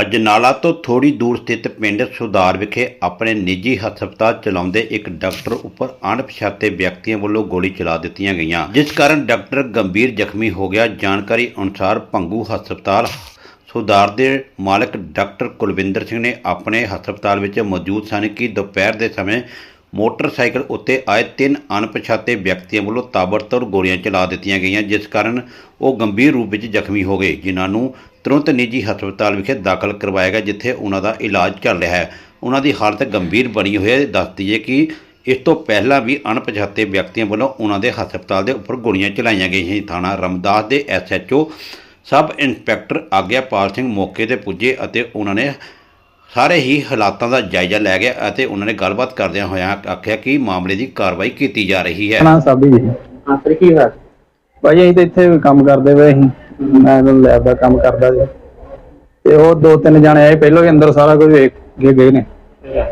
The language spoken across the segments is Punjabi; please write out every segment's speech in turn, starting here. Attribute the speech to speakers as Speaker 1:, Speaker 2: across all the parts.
Speaker 1: ਅਜਨਾਲਾ ਤੋਂ ਥੋੜੀ ਦੂਰ ਸਥਿਤ ਪਿੰਡ ਸੁਧਾਰ ਵਿਖੇ ਆਪਣੇ ਨਿੱਜੀ ਹਸਪਤਾਲ ਚਲਾਉਂਦੇ ਇੱਕ ਡਾਕਟਰ ਉੱਪਰ ਅਣਪਛਾਤੇ ਵਿਅਕਤੀਆਂ ਵੱਲੋਂ ਗੋਲੀ ਚਲਾ ਦਿੱਤੀਆਂ ਗਈਆਂ। ਜਿਸ ਕਾਰਨ ਡਾਕਟਰ ਗੰਭੀਰ ਜ਼ਖਮੀ ਹੋ ਗਿਆ। ਜਾਣਕਾਰੀ ਅਨੁਸਾਰ ਭੰਗੂ ਹਸਪਤਾਲ ਸੁਧਾਰ ਦੇ ਮਾਲਕ ਡਾਕਟਰ ਕੁਲਵਿੰਦਰ ਸਿੰਘ ਨੇ ਆਪਣੇ ਹਸਪਤਾਲ ਵਿੱਚ ਮੌਜੂਦ ਸਨ ਕਿ ਦੁਪਹਿਰ ਦੇ ਸਮੇਂ ਮੋਟਰਸਾਈਕਲ ਉੱਤੇ ਆਏ ਤਿੰਨ ਅਣਪਛਾਤੇ ਵਿਅਕਤੀਆਂ ਵੱਲੋਂ ਤਾਬੜਤੋੜ ਗੋਲੀਆਂ ਚਲਾ ਦਿੱਤੀਆਂ ਗਈਆਂ, ਜਿਸ ਕਾਰਨ ਉਹ ਗੰਭੀਰ ਰੂਪ ਵਿੱਚ ਜ਼ਖਮੀ ਹੋ ਗਏ। ਜਿਨ੍ਹਾਂ ਨੂੰ ਤੁਰੰਤ ਨਿੱਜੀ ਹਸਪਤਾਲ ਵਿਖੇ ਦਾਖਲ ਕਰਵਾਇਆ ਗਿਆ, ਜਿੱਥੇ ਉਹਨਾਂ ਦਾ ਇਲਾਜ ਚੱਲ ਰਿਹਾ ਹੈ। ਉਹਨਾਂ ਦੀ ਹਾਲਤ ਗੰਭੀਰ ਬਣੀ ਹੋਈ ਹੈ। ਦੱਸ ਦਈਏ ਕਿ ਇਸ ਤੋਂ ਪਹਿਲਾਂ ਵੀ ਅਣਪਛਾਤੇ ਵਿਅਕਤੀਆਂ ਵੱਲੋਂ ਉਹਨਾਂ ਦੇ ਹਸਪਤਾਲ ਦੇ ਉੱਪਰ ਗੋਲੀਆਂ ਚਲਾਈਆਂ ਗਈਆਂ ਥਾਣਾ ਰਮਦਾਸ ਦੇ SHO sub inspector Agyapal Singh ਮੌਕੇ ਤੇ ਪੁੱਜੇ ਅਤੇ ਉਹਨਾਂ ਨੇ ਸਾਰੇ ਹੀ ਹਾਲਾਤਾਂ ਦਾ ਜਾਇਜ਼ਾ ਲੈ ਗਿਆ ਅਤੇ ਉਹਨਾਂ ਨੇ ਗੱਲਬਾਤ ਕਰਦਿਆਂ ਹੋਇਆਂ ਆਖਿਆ ਕਿ ਮਾਮਲੇ ਦੀ ਕਾਰਵਾਈ ਕੀਤੀ ਜਾ ਰਹੀ ਹੈ।
Speaker 2: ਨਾ ਸਾਬੀ ਜੀ।
Speaker 3: ਹਾਂ ਫਿਰ ਕੀ ਹੋਇਆ
Speaker 2: ਭਾਈ ਅਸੀਂ ਤਾਂ ਇੱਥੇ ਕੰਮ ਕਰਦੇ ਪਏ ਸੀ। ਮੈਂ ਤਾਂ ਲੈਬ ਦਾ ਕੰਮ ਕਰਦਾ ਸੀ। ਤੇ ਉਹ ਦੋ ਤਿੰਨ ਜਣੇ ਆਏ ਪਹਿਲਾਂ ਹੀ ਅੰਦਰ ਸਾਰਾ ਕੁਝ ਵੇਖ ਕੇ ਗਏ ਨੇ।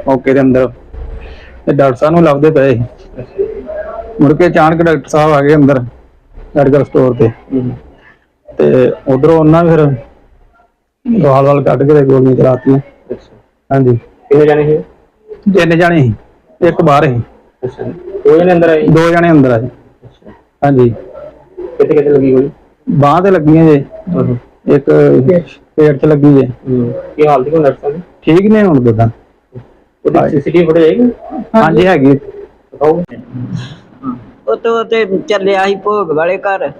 Speaker 2: ਮੌਕੇ ਦੇ ਅੰਦਰ। ਤੇ ਡਾਕਟਰ ਸਾਹਿਬ ਨੂੰ ਲੱਭਦੇ ਪਏ ਸੀ। ਮੁੜ ਕੇ ਅਚਾਨਕ ਡਾਕਟਰ ਸਾਹਿਬ ਆ ਗਏ ਅੰਦਰ ਮੈਡੀਕਲ ਸਟੋਰ ਤੇ। ਤੇ ਉਧਰੋਂ ਉਹਨਾਂ ਫਿਰ ਵਾਲ ਵਾਲ ਕੱਢ ਕੇ ਗੋਲੀਆਂ ਚਲਾਤੀਆਂ। ਹਾਂਜੀ।
Speaker 3: ਕਿੰਨੇ ਜਾਣੇ ਸੀ?
Speaker 2: ਤਿੰਨ ਜਣੇ ਸੀ ਇੱਕ ਬਾਹਰ ਸੀ।
Speaker 3: ਅੱਛਾ ਦੋ ਜਣੇ ਅੰਦਰ ਆਏ?
Speaker 2: ਦੋ ਜਣੇ ਅੰਦਰ ਆ ਜੀ
Speaker 3: ਅੱਛਾ।
Speaker 2: ਹਾਂਜੀ।
Speaker 3: ਕਿੱਥੇ ਕਿੱਥੇ ਲੱਗੀ ਗੋਲੀ?
Speaker 2: ਬਾਂਹ ਤੇ ਲੱਗੀਆਂ ਜੇ। ਇੱਕ ਪੇਟ 'ਚ ਲੱਗੀ ਜੇ।
Speaker 3: ਹੂੰ। ਕੀ ਹਾਲ ਦੀ ਨਰਸਾਂ ਦੀ
Speaker 2: ਠੀਕ ਨੇ ਹੁਣ ਦਦਾ
Speaker 3: ਉਹਦੀ ਸੀਸੀਟੀਵੀ ਫੁਟੇਜ ਆਏਗੀ
Speaker 2: ਹਾਂਜੀ ਹੈਗੀ।
Speaker 3: ਦਿਖਾਓ।
Speaker 4: ਉਹ ਤੋਂ ਤੇ ਚੱਲਿਆ ਸੀ ਭੋਗ ਵਾਲੇ ਘਰ।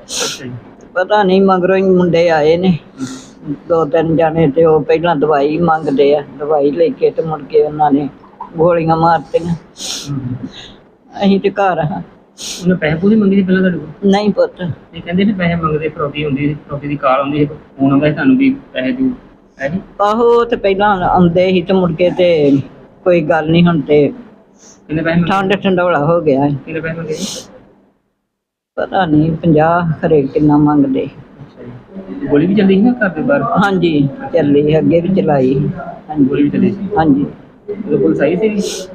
Speaker 4: ਪਤਾ ਨਹੀਂ ਮਗਰੋਂ ਹੀ ਮੁੰਡੇ ਆਏ ਨੇ। ਦੋ ਤਿੰਨ ਜਾਣੇ ਤੇ ਉਹ ਪਹਿਲਾਂ ਦਵਾਈ ਮੰਗਦੇ ਆ ਦਵਾਈ ਲੈ ਕੇ ਤੇ ਮੁੜ ਕੇ ਉਹਨਾਂ ਨੇ ਗੋਲੀਆਂ ਮਾਰਤੀਆਂ। ਅਸੀਂ ਤੇ ਘਰ ਹਾਂ।
Speaker 3: ਉਹਨੇ ਪੈਸੇ ਪੂਸੇ ਮੰਗੇ ਸੀ ਪਹਿਲਾਂ ਤੁਹਾਡੇ ਕੋਲ?
Speaker 4: ਨਹੀਂ ਪੁੱਤ।
Speaker 3: ਇਹ ਕਹਿੰਦੇ ਨੇ ਪੈਸੇ ਮੰਗਦੇ ਫਰੋਡੀ ਹੁੰਦੀ ਸੀ ਫਰੋਡੀ ਦੀ ਕਾਲ ਆਉਂਦੀ ਸੀ ਫੋਨ ਆਉਂਦਾ ਸੀ ਤੁਹਾਨੂੰ ਵੀ ਪੈਸੇ ਦਿਓ ਹੈ ਜੀ?
Speaker 4: ਆਹੋ ਉਹ ਤੇ ਪਹਿਲਾਂ ਆਉਂਦੇ ਸੀ ਤੇ ਮੁੜ ਕੇ ਤੇ ਕੋਈ ਗੱਲ ਨਹੀਂ ਹੁਣ ਤੇ
Speaker 3: ਕਿੰਨੇ ਪੈਸੇ ਮੰਗੇ?
Speaker 4: ਠੰਡ ਠੰਡੋਲਾ ਹੋ ਗਿਆ।
Speaker 3: ਕਿੰਨੇ ਪੈਸੇ ਮੰਗੇ ਜੀ?
Speaker 4: ਪਤਾ ਨਹੀਂ 50 ਖਰੇ ਕਿੰਨਾ ਮੰਗਦੇ।
Speaker 3: ਗੋਲੀ ਵੀ ਚੱਲੀ ਸੀ ਨਾ ਘਰ ਦੇ ਬਾਹਰ?
Speaker 4: ਹਾਂਜੀ ਚੱਲੀ ਅੱਗੇ ਵੀ ਚਲਾਈ ਹਾਂਜੀ।
Speaker 3: ਗੋਲੀ ਵੀ ਚੱਲੀ ਸੀ?
Speaker 4: ਹਾਂਜੀ।
Speaker 3: ਉਹ ਪੁਲਿਸ ਆਈ ਸੀ?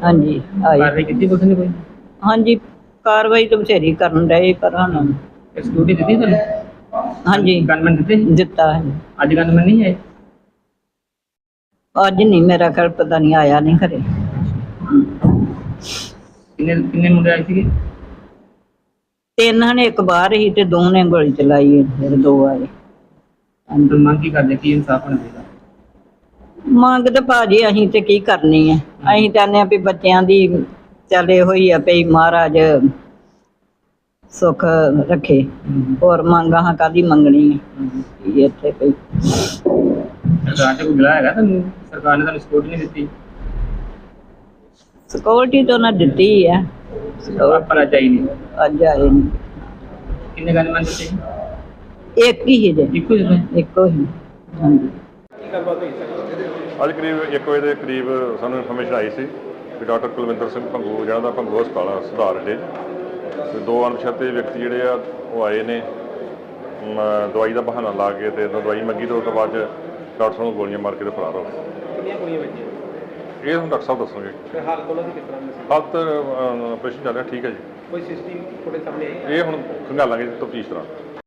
Speaker 4: ਹਾਂਜੀ ਆਈ।
Speaker 3: ਕਾਰਵਾਈ ਕੀਤੀ ਪੁਲਿਸ ਨੇ ਕੋਈ?
Speaker 4: ਹਾਂਜੀ ਕਾਰਵਾਈ ਤਾਂ ਬਥੇਰੀ ਕਰਨ ਡਏ ਪਰ ਹੁਣ
Speaker 3: ਸਿਕਿਉਰਿਟੀ ਦਿੱਤੀ ਤੁਹਾਨੂੰ?
Speaker 4: ਹਾਂਜੀ।
Speaker 3: ਗਨਮੈਨ ਦਿੱਤੇ? ਸੀ?
Speaker 4: ਦਿੱਤਾ ਹੈ
Speaker 3: ਅੱਜ ਗਨਮੈਨ ਨਹੀਂ ਆਏ?
Speaker 4: ਅੱਜ ਨਹੀਂ ਮੇਰਾ ਘਰ ਪਤਾ ਨਹੀਂ ਆਇਆ ਨਹੀਂ ਘਰੇ।
Speaker 3: ਕਿੰਨੇ ਕਿੰਨੇ ਮੁੰਡੇ ਆਏ ਸੀਗੇ?
Speaker 4: ਤਿੰਨ ਨੇ ਇੱਕ ਬਾਹਰ ਹੀ ਤੇ ਦੋ ਨੇ ਗੋਲੀ ਚਲਾਈ ਹੈ, ਫਿਰ ਦੋ ਆਏ।
Speaker 3: ਤਾਂ ਮੰਗ ਕੀ ਕਰਦੇ? ਕੀ ਇਨਸਾਫ ਹੋਣਾ ਚਾਹੀਦਾ?
Speaker 4: ਮੰਗ ਤੇ ਭਾਜੀ ਅਸੀਂ ਤੇ ਕੀ ਕਰਨੀ ਹੈ ਅਸੀਂ ਚਾਹੁੰਦੇ ਆ ਵੀ ਬੱਚਿਆਂ ਦੀ ਚੱਲੇ ਹੋਈ ਆ ਪਈ ਮਹਾਰਾਜ ਸੁੱਖ ਰੱਖੇ। ਹੋਰ ਮੰਗਾਂ ਕਾਦੀ ਮੰਗਣੀ ਹੈ। ਵੀ ਇੱਥੇ
Speaker 3: ਸਰਕਾਰ ਕੋਈ ਗਿਲਾ ਹੈਗਾ ਤੁਹਾਨੂੰ ਸਰਕਾਰ ਨੇ ਤੁਹਾਨੂੰ ਸਪੋਰਟ ਨਹੀਂ ਦਿੱਤੀ?
Speaker 4: ਸਿਕਿਉਰਿਟੀ ਤਾਂ ਉਹਨਾਂ ਦਿੱਤੀ ਅੱਜ ਆਏ ਨੇ
Speaker 3: ਕਿੰਨੇ ਗਨਮੈਨ ਦਿੱਤੇ
Speaker 4: ਇੱਕ ਹੀ ਜੇ।
Speaker 3: ਇੱਕੋ ਹੀ ਦਿੱਤੇ
Speaker 4: ਇੱਕੋ ਹੀ। ਹਾਂਜੀ।
Speaker 5: ਅੱਜ ਕਰੀਬ 1 ਵਜੇ ਦੇ ਕਰੀਬ ਸਾਨੂੰ ਇਨਫੋਰਮੇਸ਼ਨ ਆਈ ਸੀ ਕਿ ਡਾਕਟਰ ਕੁਲਵਿੰਦਰ ਸਿੰਘ ਭੰਗੂ ਜਿਹੜਾ ਦਾ ਭੰਗੂ ਹਸਪਤਾਲ ਆ ਸੁਧਾਰ ਅੱਡੇ ਤੇ ਦੋ ਅਣਪਛਾਤੇ ਵਿਅਕਤੀ ਜਿਹੜੇ ਆ ਉਹ ਆਏ ਨੇ। ਮ, ਦਵਾਈ ਦਾ ਬਹਾਨਾ ਲਾ ਕੇ ਤੇ ਦਵਾਈ ਮੰਗੀ ਤੇ ਉਸ ਤੋਂ ਬਾਅਦ 'ਚ ਡਾਕਟਰ ਨੂੰ ਗੋਲੀਆਂ ਮਾਰ ਕੇ ਤੇ ਫਰਾਰ ਹੋ ਗਏ।
Speaker 3: ਕਿੰਨੀਆਂ ਗੋਲੀਆਂ ਵੱਜੀਆਂ?
Speaker 5: ਇਹ ਹੁਣ ਡਾਕਟਰ ਸਾਹਿਬ ਦੱਸਣਗੇ।
Speaker 3: ਤੇ ਹਾਲਤ ਉਹਨਾਂ ਦੀ ਕਿਸ ਤਰ੍ਹਾਂ ਦੀ ਸੀ?
Speaker 5: ਹਾਲਤ ਆਪਰੇਸ਼ਨ ਚੱਲ ਰਿਹਾ ਠੀਕ ਹੈ ਜੀ।
Speaker 3: ਕੋਈ ਸਿਸਟਮ ਤੁਹਾਡੇ ਸਾਹਮਣੇ ਆਈ?
Speaker 5: ਇਹ ਹੁਣ ਖੰਗਾਲਾਂਗੇ ਤਫਤੀਸ਼ ਤਰ੍ਹਾਂ